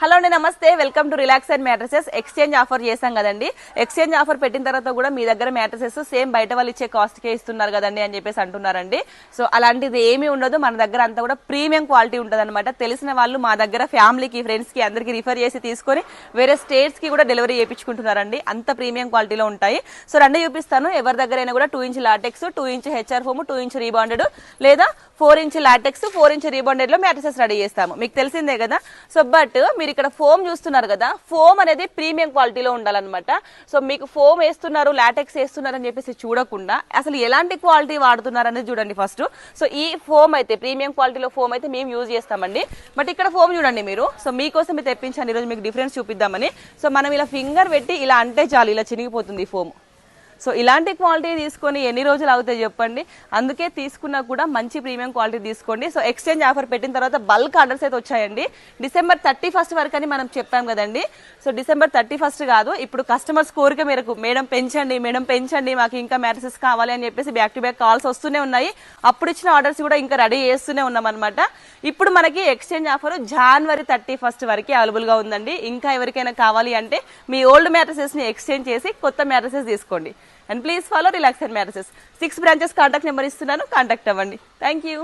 Hello అండి నమస్తే. Welcome to Relax and Mattresses. Exchange offer చేశాం కదండి. ఎక్స్చేంజ్ ఆఫర్ పెట్టిన తర్వాత కూడా మీ దగ్గర మ్యాట్రసెస్ సేమ్ బయట వాళ్ళు ఇచ్చే కాస్ట్ కే ఇస్తున్నారు కదండి అని చెప్పేసి అంటున్నారండి. సో అలాంటిది ఏమీ ఉండదు. మన దగ్గర అంతా కూడా ప్రీమియం క్వాలిటీ ఉంటుంది తెలిసిన వాళ్ళు మా దగ్గర ఫ్యామిలీకి ఫ్రెండ్స్కి అందరికీ రిఫర్ చేసి తీసుకొని వేరే స్టేట్స్కి కూడా డెలివరీ చేయించుకుంటున్నారండి. అంత ప్రీమియం క్వాలిటీలో ఉంటాయి. సో రెండు చూపిస్తాను. ఎవరి దగ్గరైనా కూడా two inch latex two inch HR foam two inch rebonded లేదా four inch latex four inch రీబాండెడ్లో mattresses ready చేస్తాము. మీకు తెలిసిందే కదా. సో బట్ మీరు ఇక్కడ ఫోమ్ చూస్తున్నారు కదా ఫోమ్ అనేది ప్రీమియం క్వాలిటీలో ఉండాలన్నమాట. సో మీకు ఫోమ్ వేస్తున్నారు లాటెక్స్ వేస్తున్నారు అని చెప్పేసి చూడకుండా అసలు ఎలాంటి క్వాలిటీ వాడుతున్నారు అనేది చూడండి ఫస్ట్. సో ఈ ఫోమ్ అయితే ప్రీమియం క్వాలిటీలో ఫోమ్ అయితే మేము యూజ్ చేస్తామండి. బట్ ఇక్కడ ఫోమ్ చూడండి మీరు. సో మీకోసం మీరు తెప్పించాను. ఈరోజు మీకు డిఫరెన్స్ చూపిద్దామని. సో మనం ఇలా ఫింగర్ పెట్టి ఇలా అంటే చాలు ఇలా చినిగిపోతుంది ఫోమ్. సో ఇలాంటి క్వాలిటీ తీసుకొని ఎన్ని రోజులు అవుతాయి చెప్పండి. అందుకే తీసుకున్నా కూడా మంచి ప్రీమియం క్వాలిటీ తీసుకోండి. సో ఎక్స్చేంజ్ ఆఫర్ పెట్టిన తర్వాత బల్క్ ఆర్డర్స్ అయితే వచ్చాయండి. డిసెంబర్ థర్టీ ఫస్ట్ వరకు అని మనం చెప్పాం కదండి. సో డిసెంబర్ థర్టీ ఫస్ట్ కాదు. ఇప్పుడు కస్టమర్స్ కోరిక మేరకు మేడం పెంచండి మేడం పెంచండి మాకు ఇంకా మ్యాట్రసెస్ కావాలి అని చెప్పేసి బ్యాక్ టు బ్యాక్ కాల్స్ వస్తూనే ఉన్నాయి. అప్పుడు ఇచ్చిన ఆర్డర్స్ కూడా ఇంకా రెడీ చేస్తూనే ఉన్నాం అనమాట ఇప్పుడు మనకి ఎక్స్చేంజ్ ఆఫర్ జనవరి థర్టీ ఫస్ట్ వరకు అవైలబుల్గా ఉందండి. ఇంకా ఎవరికైనా కావాలి అంటే మీ ఓల్డ్ మ్యాట్రసెస్ని ఎక్స్చేంజ్ చేసి కొత్త మ్యాట్రసెస్ తీసుకోండి. And please follow Relax and six branches contact number ఇస్తున్నాను. కాంటాక్ట్ అవ్వండి. Thank you